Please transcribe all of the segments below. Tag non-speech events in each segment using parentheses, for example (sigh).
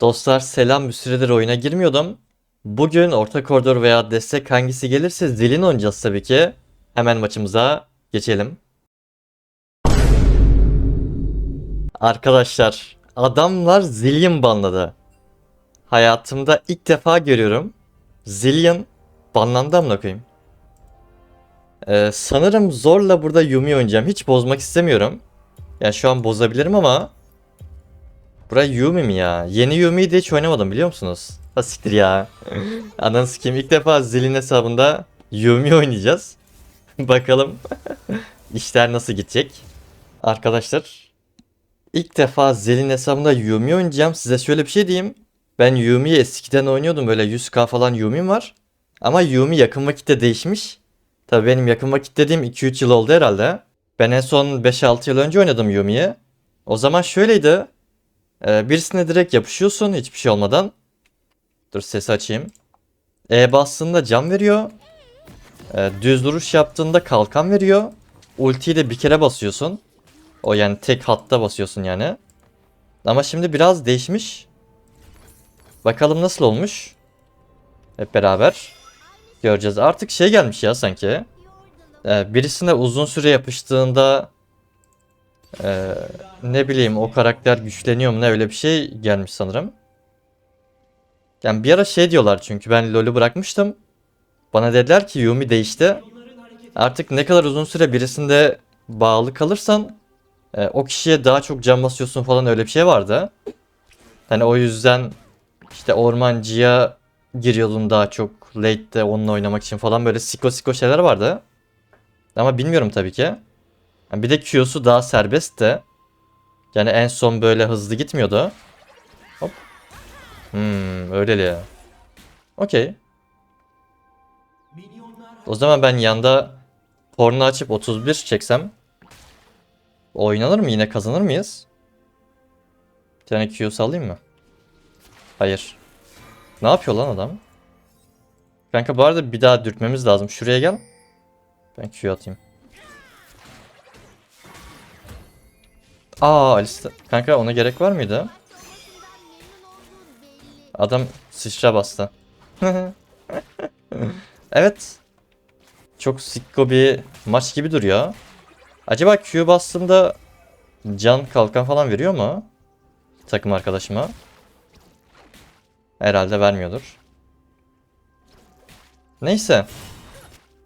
Dostlar selam bir süredir oyuna girmiyordum. Bugün orta koridor veya destek hangisi gelirse zilin oynayacağız tabii ki. Hemen maçımıza geçelim. Arkadaşlar adamlar Zillion banladı. Hayatımda ilk defa görüyorum. Zillion banlandı amına koyayım. Ee, sanırım zorla burada Yumi oynayacağım. Hiç bozmak istemiyorum. Yani şu an bozabilirim ama Bura Yumi mi ya? Yeni Yumi'yi de hiç oynamadım biliyor musunuz? Ha siktir ya. (laughs) Ananı sikeyim. İlk defa Zilin hesabında Yumi oynayacağız. (laughs) Bakalım (laughs) işler nasıl gidecek. Arkadaşlar ilk defa Zilin hesabında Yumi oynayacağım. Size şöyle bir şey diyeyim. Ben Yumi'yi eskiden oynuyordum. Böyle 100k falan Yumi'm var. Ama Yumi yakın vakitte değişmiş. Tabii benim yakın vakit dediğim 2-3 yıl oldu herhalde. Ben en son 5-6 yıl önce oynadım Yumi'yi. O zaman şöyleydi. Ee, birisine direkt yapışıyorsun hiçbir şey olmadan. Dur sesi açayım. E bastığında can veriyor. Ee, düz duruş yaptığında kalkan veriyor. Ultiyi de bir kere basıyorsun. O yani tek hatta basıyorsun yani. Ama şimdi biraz değişmiş. Bakalım nasıl olmuş. Hep beraber göreceğiz. Artık şey gelmiş ya sanki. Ee, birisine uzun süre yapıştığında ee, ne bileyim o karakter güçleniyor mu ne öyle bir şey gelmiş sanırım. Yani bir ara şey diyorlar çünkü ben LoL'ü bırakmıştım. Bana dediler ki Yumi değişti. Artık ne kadar uzun süre birisinde bağlı kalırsan e, o kişiye daha çok can basıyorsun falan öyle bir şey vardı. Hani o yüzden işte ormancıya giriyordun daha çok late'de onunla oynamak için falan böyle siko siko şeyler vardı. Ama bilmiyorum tabii ki. Yani bir de Q'su daha serbest de. Yani en son böyle hızlı gitmiyordu. Hop. Hmm, öyle ya. Okey. O zaman ben yanda porno açıp 31 çeksem oynanır mı? Yine kazanır mıyız? Bir tane Q sallayayım mı? Hayır. Ne yapıyor lan adam? Kanka bu arada bir daha dürtmemiz lazım. Şuraya gel. Ben Q atayım. Aa Alice kanka ona gerek var mıydı? Adam sıçra bastı. (laughs) evet. Çok sikko bir maç gibi duruyor. Acaba Q bastığımda can kalkan falan veriyor mu? Takım arkadaşıma. Herhalde vermiyordur. Neyse.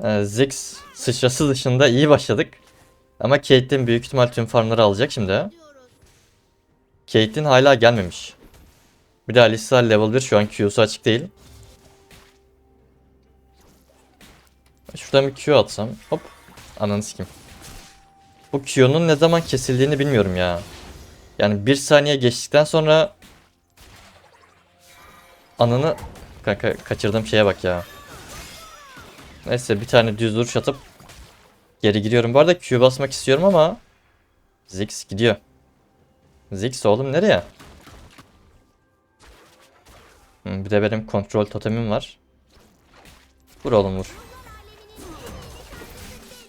Ee, Ziggs sıçrası dışında iyi başladık. Ama Caitlyn büyük ihtimal tüm farmları alacak şimdi. Caitlyn hala gelmemiş. Bir de Alisa level 1 şu an Q'su açık değil. Şuradan bir Q atsam. Hop. Ananı sikim. Bu Q'nun ne zaman kesildiğini bilmiyorum ya. Yani bir saniye geçtikten sonra ananı kanka kaçırdığım şeye bak ya. Neyse bir tane düz duruş atıp Geri gidiyorum. Bu arada Q basmak istiyorum ama Ziggs gidiyor. Ziggs oğlum nereye? Bir de benim kontrol totemim var. Vur oğlum vur.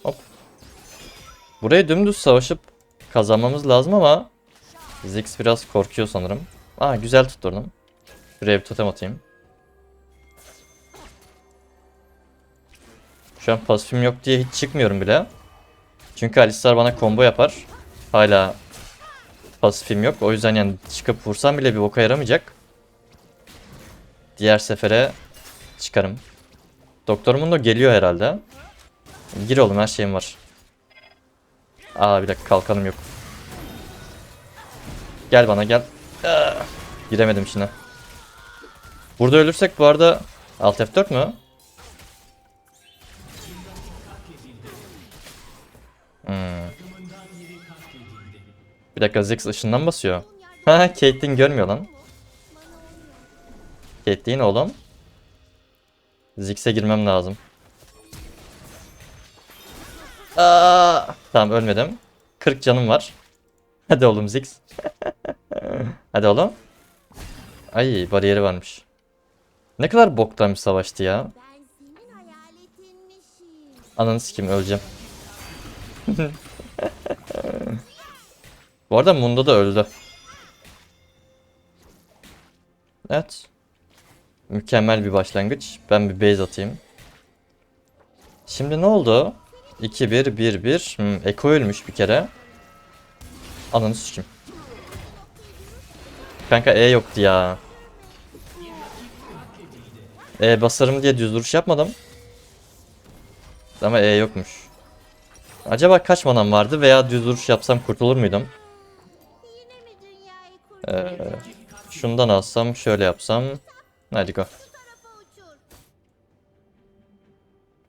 Hop. Buraya dümdüz savaşıp kazanmamız lazım ama Ziggs biraz korkuyor sanırım. Aa güzel tutturdum. Buraya bir totem atayım. Şu an pasifim yok diye hiç çıkmıyorum bile. Çünkü Alistar bana combo yapar. Hala pasifim yok. O yüzden yani çıkıp vursam bile bir boka yaramayacak. Diğer sefere çıkarım. Doktorumun da geliyor herhalde. Gir oğlum her şeyim var. Aa bir dakika kalkanım yok. Gel bana gel. Aa, giremedim şimdi. Burada ölürsek bu arada Alt F4 mü? Bir dakika Ziggs ışından basıyor. Ha Caitlyn görmüyor lan. Caitlyn oğlum. Ziggs'e girmem lazım. Aa, tamam ölmedim. 40 canım var. (laughs) Hadi oğlum Ziggs. (laughs) Hadi oğlum. Ay bariyeri varmış. Ne kadar boktan bir savaştı ya. Ananı sikim öleceğim. (laughs) Bu arada Mundo da öldü. Evet. Mükemmel bir başlangıç. Ben bir base atayım. Şimdi ne oldu? 2-1, 1-1. Hmm, Eko ölmüş bir kere. Ananı sikeyim. Kanka E yoktu ya. E basarım diye düz duruş yapmadım. Ama E yokmuş. Acaba kaç manam vardı veya düz duruş yapsam kurtulur muydum? Ee, şundan alsam şöyle yapsam. Hadi go.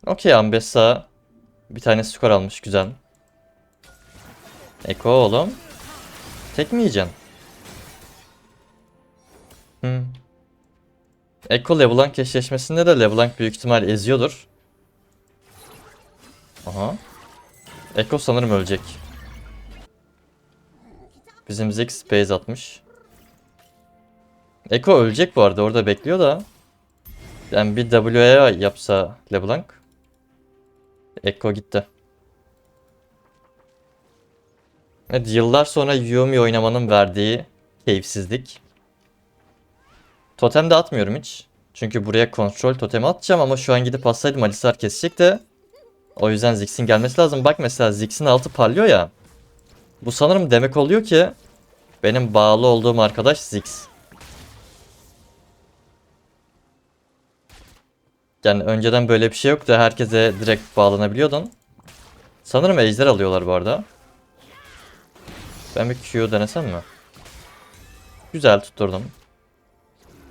Okey Ambessa bir tane skor almış güzel. Eko oğlum. Tek mi yiyeceksin? Hmm. Eko LeBlanc eşleşmesinde de LeBlanc büyük ihtimal eziyordur. Aha. Eko sanırım ölecek. Bizim Ziggs base atmış. Eko ölecek bu arada orada bekliyor da. Yani bir WA yapsa LeBlanc. Ekko gitti. Evet, yıllar sonra Yumi oynamanın verdiği keyifsizlik. Totem de atmıyorum hiç. Çünkü buraya kontrol totemi atacağım ama şu an gidip atsaydım Alistar kesecek de. O yüzden Ziggs'in gelmesi lazım. Bak mesela Ziggs'in altı parlıyor ya. Bu sanırım demek oluyor ki benim bağlı olduğum arkadaş Ziggs. Yani önceden böyle bir şey yoktu. Herkese direkt bağlanabiliyordun. Sanırım ejder alıyorlar bu arada. Ben bir Q denesem mi? Güzel tutturdum.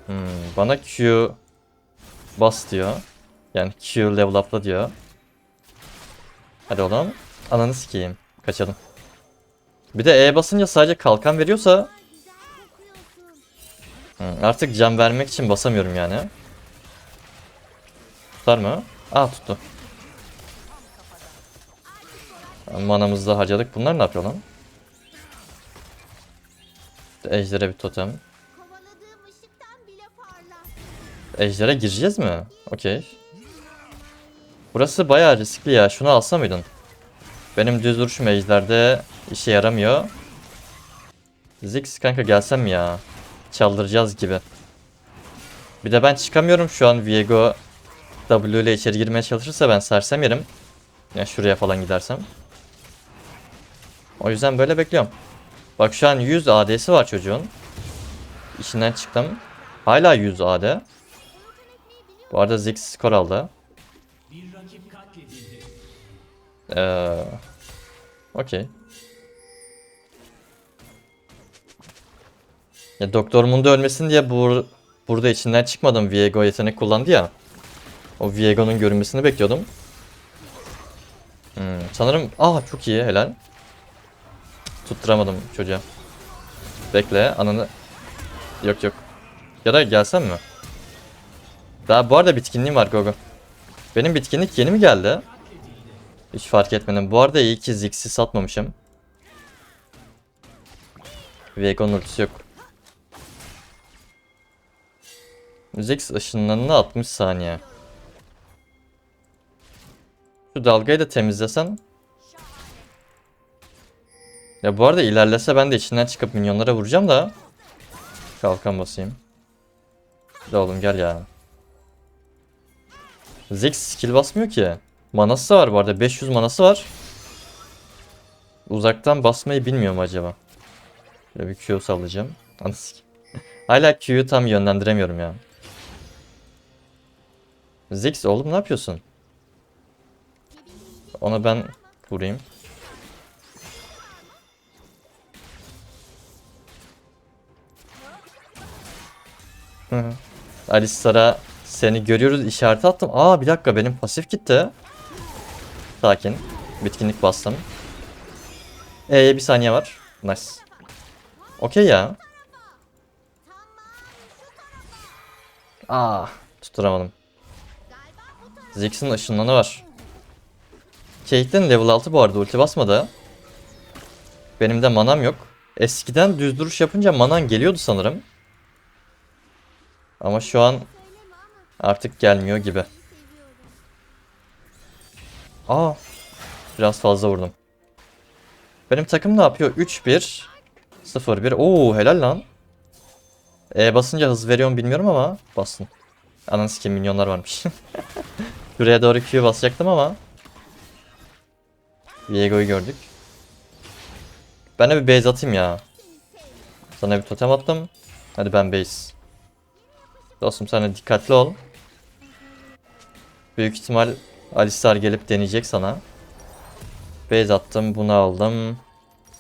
Hmm, bana Q bas diyor. Yani Q level up'la diyor. Hadi oğlum. Ananı sikeyim. Kaçalım. Bir de E basınca sadece kalkan veriyorsa hmm, artık can vermek için basamıyorum yani. Tutar mı? Aa tuttu. Manamızı da harcadık. Bunlar ne yapıyor lan? Ejder'e bir totem. Ejder'e gireceğiz mi? Okey. Burası bayağı riskli ya. Şunu alsa mıydın? Benim düz duruşum Ejder'de işe yaramıyor. Ziggs kanka gelsem ya? Çaldıracağız gibi. Bir de ben çıkamıyorum şu an Viego W ile içeri girmeye çalışırsa ben sersem yerim. Yani şuraya falan gidersem. O yüzden böyle bekliyorum. Bak şu an 100 AD'si var çocuğun. İşinden çıktım. Hala 100 AD. Bu arada Ziggs skor aldı. Ee, Okey. Ya Doktor Mundo ölmesin diye bur burada içinden çıkmadım. Viego yetenek kullandı ya. O Viego'nun görünmesini bekliyordum. Hmm, sanırım... Aa çok iyi helal. Tutturamadım çocuğa. Bekle ananı... Yok yok. Ya da gelsem mi? Daha bu arada bitkinliğim var Gogo. Benim bitkinlik yeni mi geldi? Hiç fark etmedim. Bu arada iyi ki Ziggs'i satmamışım. Viego'nun ultisi yok. Ziggs ışınlarını 60 saniye. Şu dalgayı da temizlesen. Ya bu arada ilerlese ben de içinden çıkıp minyonlara vuracağım da. Kalkan basayım. De oğlum gel ya. Ziggs skill basmıyor ki. Manası var bu arada. 500 manası var. Uzaktan basmayı bilmiyorum acaba. Şöyle bir Q sallayacağım. (laughs) Hala Q'yu tam yönlendiremiyorum ya. Ziggs oğlum ne yapıyorsun? Ona ben vurayım. Alistar'a seni görüyoruz işareti attım. Aa bir dakika benim pasif gitti. Sakin. Bitkinlik bastım. Ee bir saniye var. Nice. Okey ya. Aa tutturamadım. Ziggs'in ışınlanı var. Caitlyn level 6 bu arada ulti basmadı. Benim de manam yok. Eskiden düz duruş yapınca manan geliyordu sanırım. Ama şu an artık gelmiyor gibi. Aa. Biraz fazla vurdum. Benim takım ne yapıyor? 3-1 0-1. Oo helal lan. E basınca hız veriyor mu bilmiyorum ama bastım. Ananı sikeyim minyonlar varmış. (laughs) Şuraya doğru Q basacaktım ama. Viego'yu gördük. Ben de bir base atayım ya. Sana bir totem attım. Hadi ben base. Dostum sen de dikkatli ol. Büyük ihtimal Alistar gelip deneyecek sana. Base attım. Bunu aldım.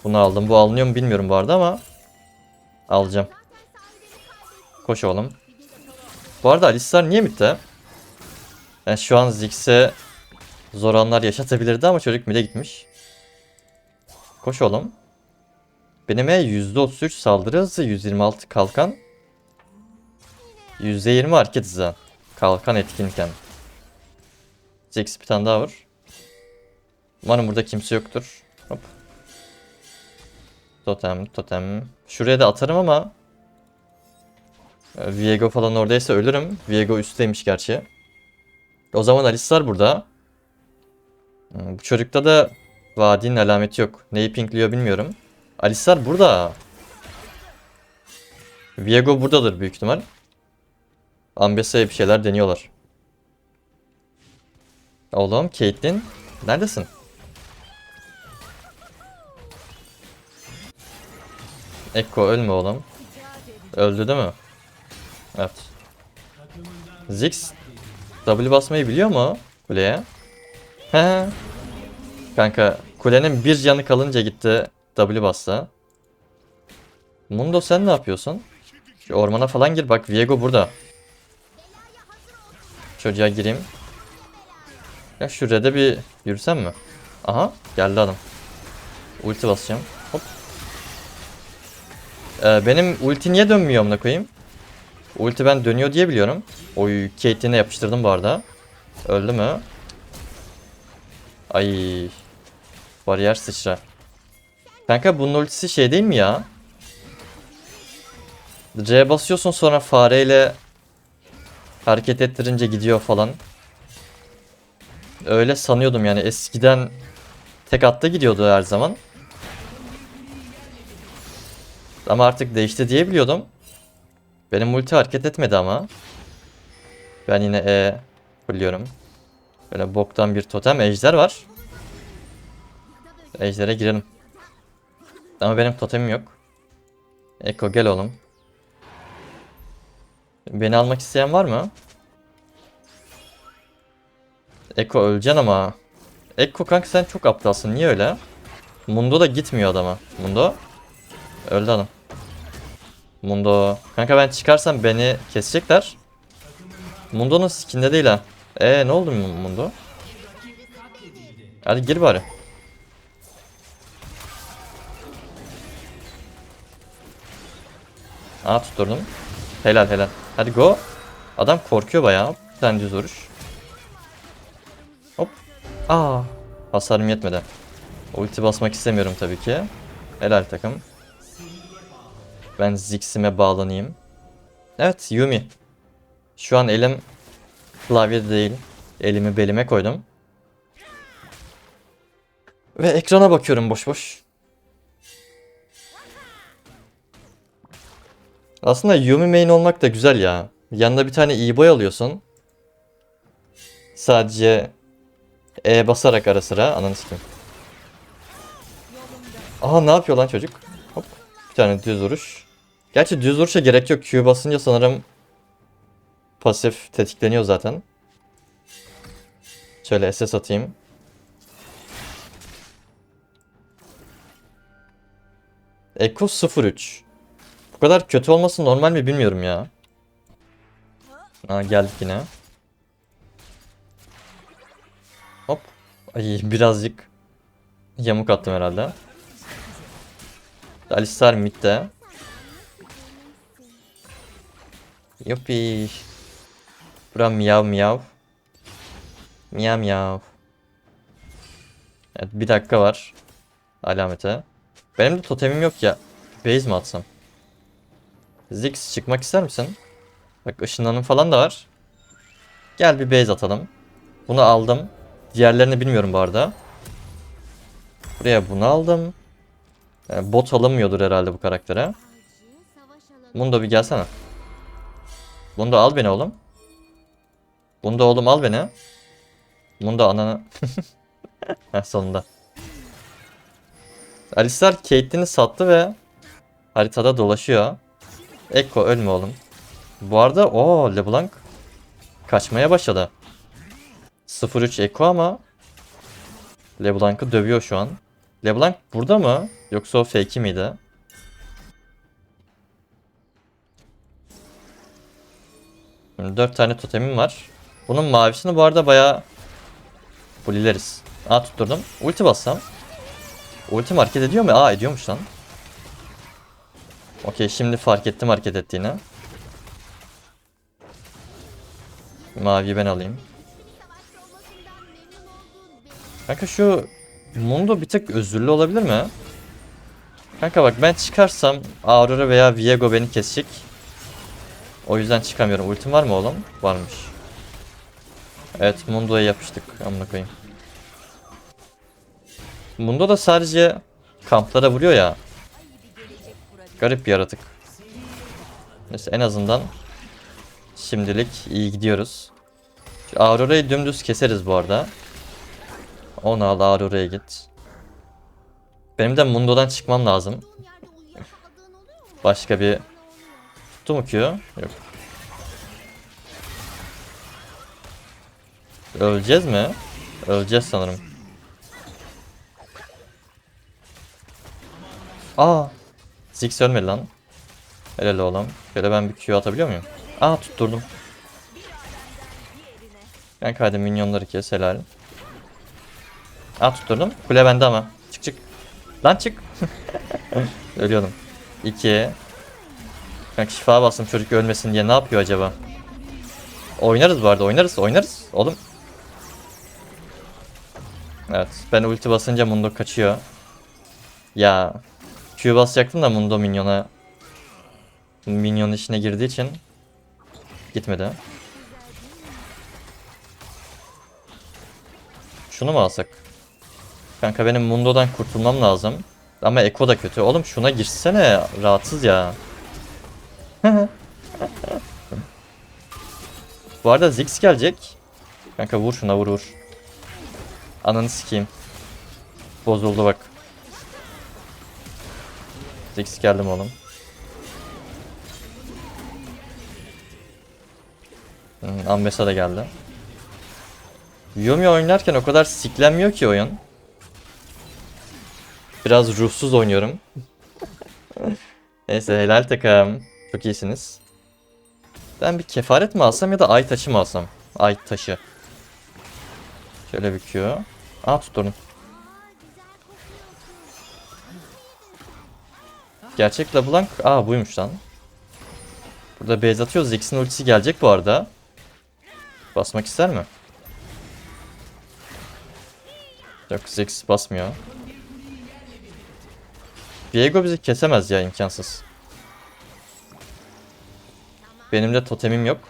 Bunu aldım. Bu alınıyor mu bilmiyorum bu arada ama. Alacağım. Koş oğlum. Bu arada Alistar niye bitti? Yani şu an Ziggs'e zor anlar yaşatabilirdi ama çocuk mid'e gitmiş. Koş oğlum. Benim E %33 saldırı hızı, 126 kalkan. %20 hareket hızı. Kalkan etkinken. Ziggs bir tane daha var. Umarım burada kimse yoktur. Hop. Totem, totem. Şuraya da atarım ama Viego falan oradaysa ölürüm. Viego üstteymiş gerçi. O zaman Alistar burada. Hmm, Bu çocukta da vadinin alameti yok. Neyi pinkliyor bilmiyorum. Alistar burada. Viego buradadır büyük ihtimal. Ambesa'ya bir şeyler deniyorlar. Oğlum Caitlyn neredesin? Ekko ölme oğlum. Öldü değil mi? Evet. Ziggs W basmayı biliyor mu kuleye? He. Kanka kulenin bir canı kalınca gitti W bastı. Mundo sen ne yapıyorsun? Şu ormana falan gir bak Viego burada. Çocuğa gireyim. Ya şurada da bir yürüsem mi? Aha geldi adam. Ulti basacağım. Hop. Ee, benim ulti niye dönmüyor amına koyayım? Ulti ben dönüyor diye biliyorum. Oy Caitlyn'e yapıştırdım bu arada. Öldü mü? Ay. Bariyer sıçra. Kanka bunun ultisi şey değil mi ya? C basıyorsun sonra fareyle hareket ettirince gidiyor falan. Öyle sanıyordum yani eskiden tek atta gidiyordu her zaman. Ama artık değişti diye biliyordum. Benim multi hareket etmedi ama. Ben yine E fulluyorum. Böyle boktan bir totem ejder var. Ejder'e girelim. Ama benim totemim yok. Eko gel oğlum. Beni almak isteyen var mı? Eko öleceksin ama. Eko kanka sen çok aptalsın. Niye öyle? Mundo da gitmiyor adama. Mundo. Öldü adam. Mundo. Kanka ben çıkarsam beni kesecekler. Mundo'nun skinde değil ha. Ee ne oldu Mundo? Hadi gir bari. Aa tutturdum. Helal helal. Hadi go. Adam korkuyor bayağı. Bir tane düz vuruş. Hop. Aa. Hasarım yetmedi. Ulti basmak istemiyorum tabii ki. Helal takım. Ben Ziggs'ime bağlanayım. Evet Yumi. Şu an elim klavyede değil. Elimi belime koydum. Ve ekrana bakıyorum boş boş. Aslında Yumi main olmak da güzel ya. Yanında bir tane iyi boy alıyorsun. Sadece E basarak ara sıra ananı sikeyim. Aha ne yapıyor lan çocuk? Hop. Bir tane düz vuruş. Gerçi düz vuruşa gerek yok. Q basınca sanırım pasif tetikleniyor zaten. Şöyle SS atayım. Echo 03. Bu kadar kötü olması normal mi bilmiyorum ya. Aa geldik yine. Hop. Ay birazcık yamuk attım herhalde. Alistar midde. Yuppi. Bura miyav miyav. Miyav miyav. Evet bir dakika var. Alamete. Benim de totemim yok ya. Base mi atsam? Ziggs çıkmak ister misin? Bak ışınlanım falan da var. Gel bir base atalım. Bunu aldım. Diğerlerini bilmiyorum bu arada. Buraya bunu aldım. Yani bot alınmıyordur herhalde bu karaktere. Alanı Mundo bir gelsene. Mundo al beni oğlum. Mundo oğlum al beni. Mundo ananı. (laughs) Heh sonunda. Alistar Caitlyn'i sattı ve haritada dolaşıyor. Ekko ölme oğlum. Bu arada o LeBlanc kaçmaya başladı. 0-3 Ekko ama LeBlanc'ı dövüyor şu an. LeBlanc burada mı? Yoksa o fake'i miydi? Şimdi 4 tane totemim var. Bunun mavisini bu arada bayağı bullileriz. Aa tutturdum. Ulti bassam. Ultim hareket ediyor mu? Aa ediyormuş lan. Okey şimdi fark ettim hareket ettiğini. Maviyi ben alayım. Kanka şu Mundo bir tık özürlü olabilir mi? Kanka bak ben çıkarsam Aurora veya Viego beni kesecek. O yüzden çıkamıyorum. Ultim var mı oğlum? Varmış. Evet Mundo'ya yapıştık. Amına koyayım. Mundo da sadece kamplara vuruyor ya. Garip bir yaratık. Neyse en azından şimdilik iyi gidiyoruz. Aurora'yı dümdüz keseriz bu arada. Onu al Aurora'ya git. Benim de Mundo'dan çıkmam lazım. Başka bir tuttu mu Q? Yok. Öleceğiz mi? Öleceğiz sanırım. Aa! Ziggs ölmedi lan. Helal oğlum. Şöyle ben bir Q atabiliyor muyum? Aa tutturdum. Kanka hadi minyonları kes helal. Aa tutturdum. Kule bende ama. Çık çık. Lan çık. (laughs) Ölüyordum. 2 Kanka şifa bastım çocuk ölmesin diye ne yapıyor acaba? Oynarız bu arada oynarız oynarız oğlum. Evet ben ulti basınca Mundo kaçıyor. Ya Q basacaktım da Mundo minyona Minyon içine girdiği için gitmedi. Şunu mu alsak? Kanka benim Mundo'dan kurtulmam lazım. Ama Eko da kötü. Oğlum şuna girsene. Rahatsız ya. (laughs) Bu arada Ziggs gelecek. Kanka vur şuna vur vur. Ananı sikeyim. Bozuldu bak. Ziggs geldim oğlum. Hmm, Ambessa da geldi. Yumi oynarken o kadar siklenmiyor ki oyun. Biraz ruhsuz oynuyorum. (laughs) Neyse helal takım. Çok iyisiniz. Ben bir kefaret mi alsam ya da ay taşı mı alsam? Ay taşı. Şöyle bir Q. Aa tutturdum. Gerçek LeBlanc. Aa buymuş lan. Burada base atıyoruz. Ziggs'in ultisi gelecek bu arada. Basmak ister mi? Yok Ziggs basmıyor. Viego bizi kesemez ya imkansız. Benim de totemim yok.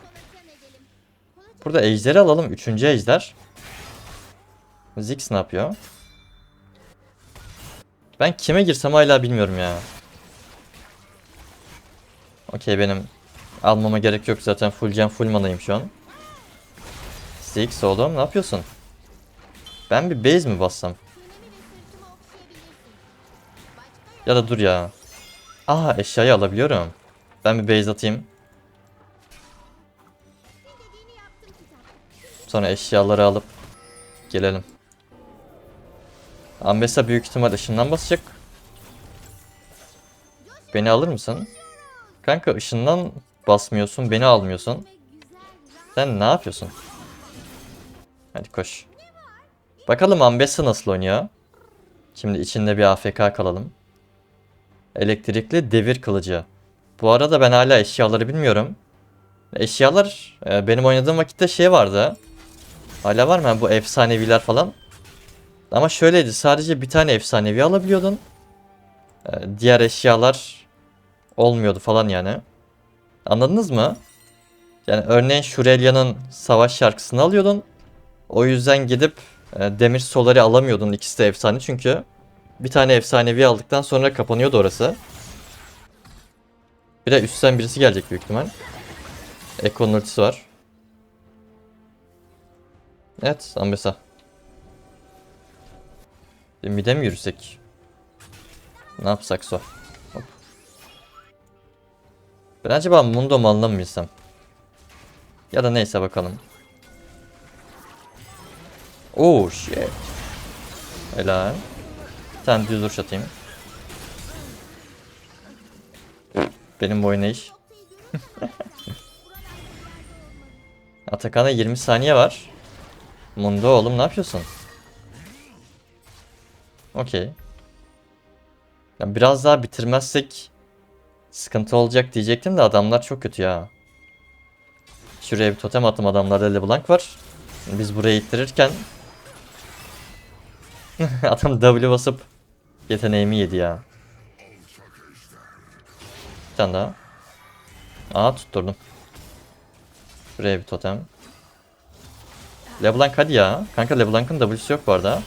Burada ejderi alalım. Üçüncü ejder. Ziggs ne yapıyor? Ben kime girsem hala bilmiyorum ya. Okey benim almama gerek yok zaten full can full manayım şu an. Ziggs oğlum ne yapıyorsun? Ben bir base mi bassam? Ya da dur ya. Aa eşyayı alabiliyorum. Ben bir base atayım. Sonra eşyaları alıp gelelim. Ambessa büyük ihtimal ışından basacak. Beni alır mısın? Kanka ışından basmıyorsun, beni almıyorsun. Sen ne yapıyorsun? Hadi koş. Bakalım Ambessa nasıl oynuyor? Şimdi içinde bir AFK kalalım. Elektrikli devir kılıcı. Bu arada ben hala eşyaları bilmiyorum. Eşyalar e, benim oynadığım vakitte şey vardı. Hala var mı bu efsaneviler falan? Ama şöyleydi sadece bir tane efsanevi alabiliyordun. E, diğer eşyalar olmuyordu falan yani. Anladınız mı? Yani örneğin Shurelia'nın savaş şarkısını alıyordun. O yüzden gidip e, Demir Solar'ı alamıyordun ikisi de efsane çünkü bir tane efsanevi aldıktan sonra kapanıyordu orası. Bir de üstten birisi gelecek büyük ihtimal. Ekko'nun ultisi var. Evet Ambessa. Mide mi yürüsek? Ne yapsak so. Hop. Ben acaba Mundo malına mı bilsem? Ya da neyse bakalım. Oh shit. Helal. Bir tane düz duruş atayım. Benim bu oynayış. (laughs) Atakan'a 20 saniye var. Mundo oğlum ne yapıyorsun? Okey. Ya biraz daha bitirmezsek sıkıntı olacak diyecektim de adamlar çok kötü ya. Şuraya bir totem attım adamlarda LeBlanc var. Biz buraya ittirirken (laughs) adam W basıp yeteneğimi yedi ya. Bir tane daha. Aa tutturdum. Buraya bir totem. LeBlanc hadi ya. Kanka LeBlanc'ın W'su yok bu arada.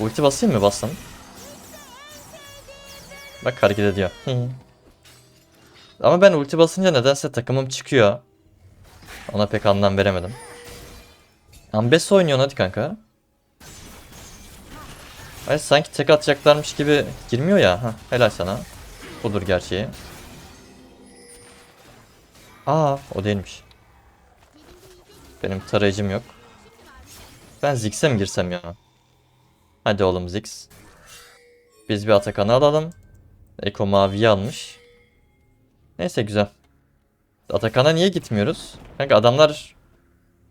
Ulti basayım mı? Bastım. Bak hareket ediyor. Ama ben ulti basınca nedense takımım çıkıyor. Ona pek anlam veremedim. Ambes oynuyor hadi kanka. Hayır sanki tek atacaklarmış gibi girmiyor ya. Heh, helal sana. Budur gerçeği. Aa o değilmiş. Benim tarayıcım yok. Ben Ziggs'e mi girsem ya? Hadi oğlum Ziggs. Biz bir Atakan'ı alalım. Eko maviyi almış. Neyse güzel. Atakan'a niye gitmiyoruz? Kanka adamlar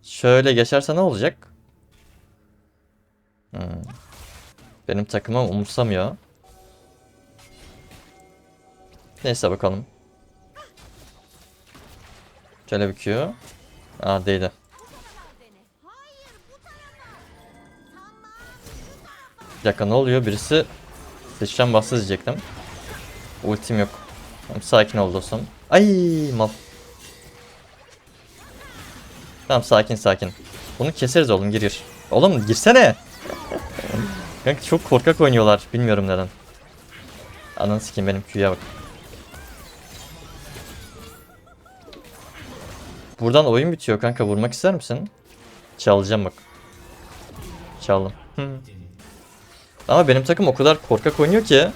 şöyle geçerse ne olacak? Hmm. Benim takımım umursamıyor. Neyse bakalım. Şöyle bir Q. Aa değdi. Bir dakika ne oluyor? Birisi sıçran bastı diyecektim. Ultim yok. Tamam, sakin ol dostum. Ay mal. Tamam sakin sakin. Bunu keseriz oğlum gir gir. Oğlum girsene. Kanka çok korkak oynuyorlar. Bilmiyorum neden. Ananı sikeyim benim Q'ya bak. Buradan oyun bitiyor kanka. Vurmak ister misin? Çalacağım bak. Çaldım. Ama benim takım o kadar korkak oynuyor ki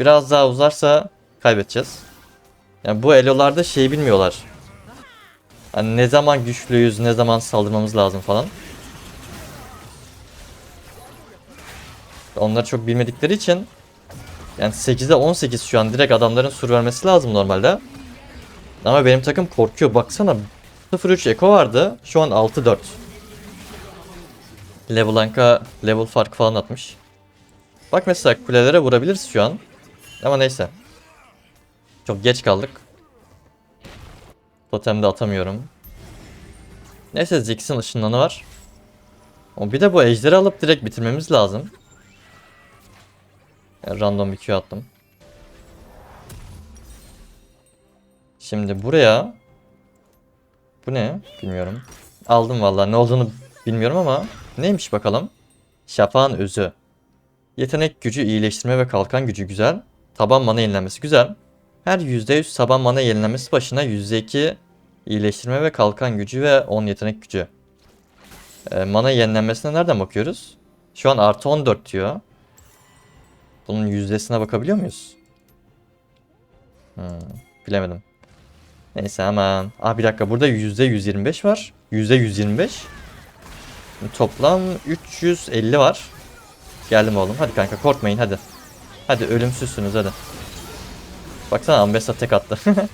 biraz daha uzarsa kaybedeceğiz. Yani bu elolarda şey bilmiyorlar. Hani ne zaman güçlüyüz, ne zaman saldırmamız lazım falan. Onlar çok bilmedikleri için yani 8'de 18 şu an direkt adamların sur vermesi lazım normalde. Ama benim takım korkuyor. Baksana 0-3 Eko vardı. Şu an 6-4. LeBlanc'a level fark falan atmış. Bak mesela kulelere vurabiliriz şu an. Ama neyse. Çok geç kaldık. Totemde atamıyorum. Neyse Ziggs'in ışınlanı var. O bir de bu ejderi alıp direkt bitirmemiz lazım. Yani random bir Q attım. Şimdi buraya bu ne? Bilmiyorum. Aldım vallahi ne olduğunu bilmiyorum ama neymiş bakalım. Şafağın özü. Yetenek gücü, iyileştirme ve kalkan gücü güzel. Taban mana yenilenmesi güzel. Her %100 taban mana yenilenmesi başına %2 iyileştirme ve kalkan gücü ve 10 yetenek gücü. Ee, mana yenilenmesine nereden bakıyoruz? Şu an artı 14 diyor. Bunun yüzdesine bakabiliyor muyuz? Hmm, bilemedim. Neyse hemen. Aa bir dakika burada %125 var. %125. Toplam 350 var. Geldim oğlum. Hadi kanka korkmayın hadi. Hadi ölümsüzsünüz hadi. Baksana Ambessa tek attı. (laughs)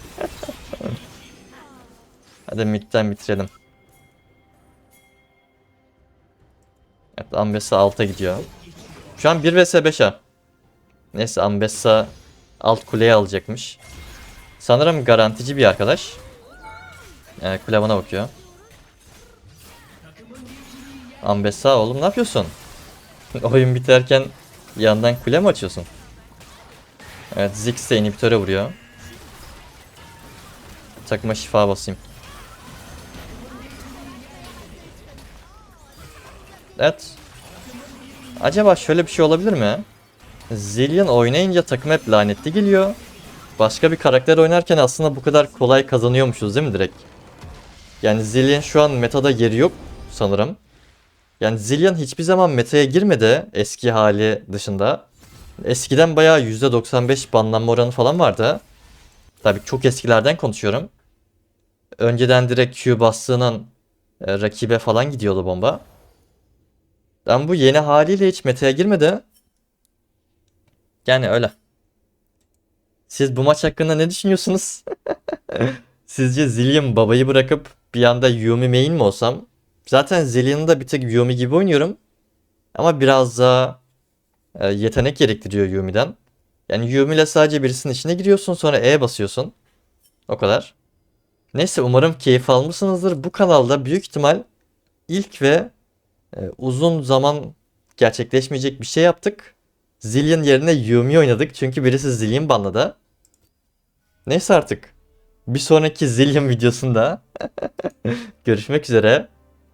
hadi midden bitirelim. Evet Ambessa alta gidiyor. Şu an 1 vs 5 ha. Neyse Ambessa alt kuleye alacakmış. Sanırım garantici bir arkadaş. Ee, kule bakıyor. Ambessa oğlum ne yapıyorsun? (laughs) Oyun biterken yandan kule mi açıyorsun? Evet Ziggs de inhibitöre vuruyor. Takıma şifa basayım. Evet. Acaba şöyle bir şey olabilir mi? Zillion oynayınca takım hep lanetli geliyor. başka bir karakter oynarken aslında bu kadar kolay kazanıyormuşuz değil mi direkt? Yani Zillion şu an metada yeri yok sanırım. Yani Zillion hiçbir zaman metaya girmedi eski hali dışında. Eskiden bayağı %95 banlanma oranı falan vardı. Tabii çok eskilerden konuşuyorum. Önceden direkt Q bastığının e, rakibe falan gidiyordu bomba. Ben bu yeni haliyle hiç meta'ya girmedi. Yani öyle. Siz bu maç hakkında ne düşünüyorsunuz? (laughs) Sizce Zillion babayı bırakıp bir anda Yumi main mi olsam? Zaten Zillion'ı da bir tek Yumi gibi oynuyorum. Ama biraz daha e, yetenek gerektiriyor Yumi'den. Yani Yumi ile sadece birisinin içine giriyorsun sonra E basıyorsun. O kadar. Neyse umarım keyif almışsınızdır. Bu kanalda büyük ihtimal ilk ve e, uzun zaman gerçekleşmeyecek bir şey yaptık. Zillion yerine Yumi oynadık çünkü birisi Zillion banladı. Neyse artık. Bir sonraki Zillion (laughs) videosunda (laughs) görüşmek üzere.